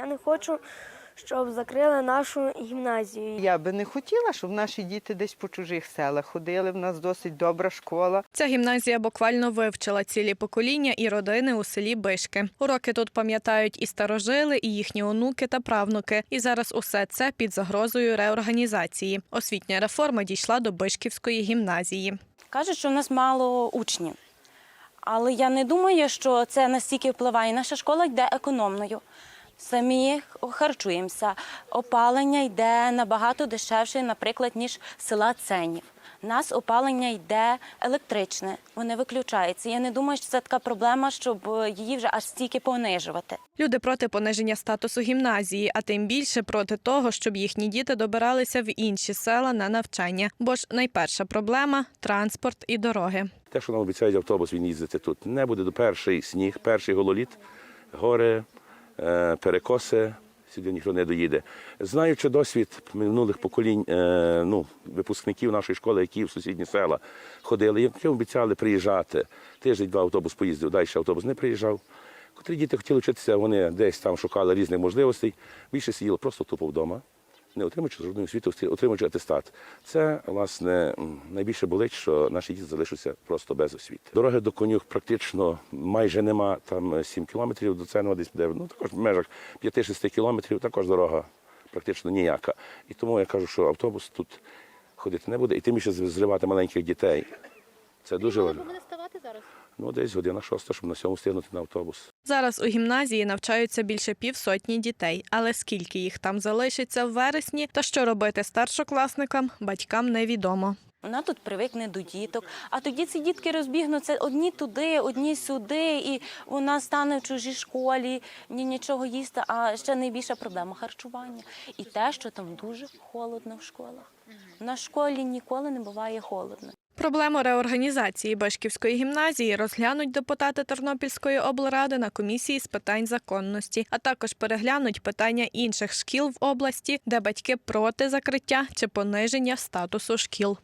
Я не хочу, щоб закрили нашу гімназію. Я би не хотіла, щоб наші діти десь по чужих селах ходили. В нас досить добра школа. Ця гімназія буквально вивчила цілі покоління і родини у селі Бишки. Уроки тут пам'ятають і старожили, і їхні онуки та правнуки. І зараз усе це під загрозою реорганізації. Освітня реформа дійшла до Бишківської гімназії. Кажуть, що в нас мало учнів. Але я не думаю, що це настільки впливає. Наша школа йде економною. Самі харчуємося. Опалення йде набагато дешевше, наприклад, ніж села Ценів. У нас опалення йде електричне, воно виключається. Я не думаю, що це така проблема, щоб е, її вже аж стільки понижувати. Люди проти пониження статусу гімназії, а тим більше проти того, щоб їхні діти добиралися в інші села на навчання. Бо ж найперша проблема транспорт і дороги. Те, що нам обіцяють автобус, він їздити тут. Не буде до перший сніг, перший гололіт, гори, перекоси. Сюди ніхто не доїде. Знаючи досвід минулих поколінь е, ну, випускників нашої школи, які в сусідні села ходили, які обіцяли приїжджати. Тиждень-два автобус поїздив, далі автобус не приїжджав. Котрі діти хотіли вчитися, вони десь там шукали різних можливостей. Більше сиділи просто тупо вдома, не отримуючи жодної освіти, отримуючи атестат. Це, власне, найбільше болить, що наші діти залишаться просто без освіти. Дороги до конюх практично майже нема. Там 7 кілометрів до центру десь буде, ну також в межах 5-6 кілометрів, також дорога практично ніяка. І тому я кажу, що автобус тут ходити не буде, і тим більше зривати маленьких дітей. Це дуже важливо. зараз? Ну, десь година шоста, щоб на сьому встигнути на автобус. Зараз у гімназії навчаються більше півсотні дітей, але скільки їх там залишиться в вересні та що робити старшокласникам, батькам невідомо. Вона тут привикне до діток, а тоді ці дітки розбігнуться одні туди, одні сюди, і вона стане в чужій школі, ні нічого їсти. А ще найбільша проблема харчування. І те, що там дуже холодно в школах. На школі ніколи не буває холодно. Проблему реорганізації Башківської гімназії розглянуть депутати Тернопільської облради на комісії з питань законності, а також переглянуть питання інших шкіл в області, де батьки проти закриття чи пониження статусу шкіл.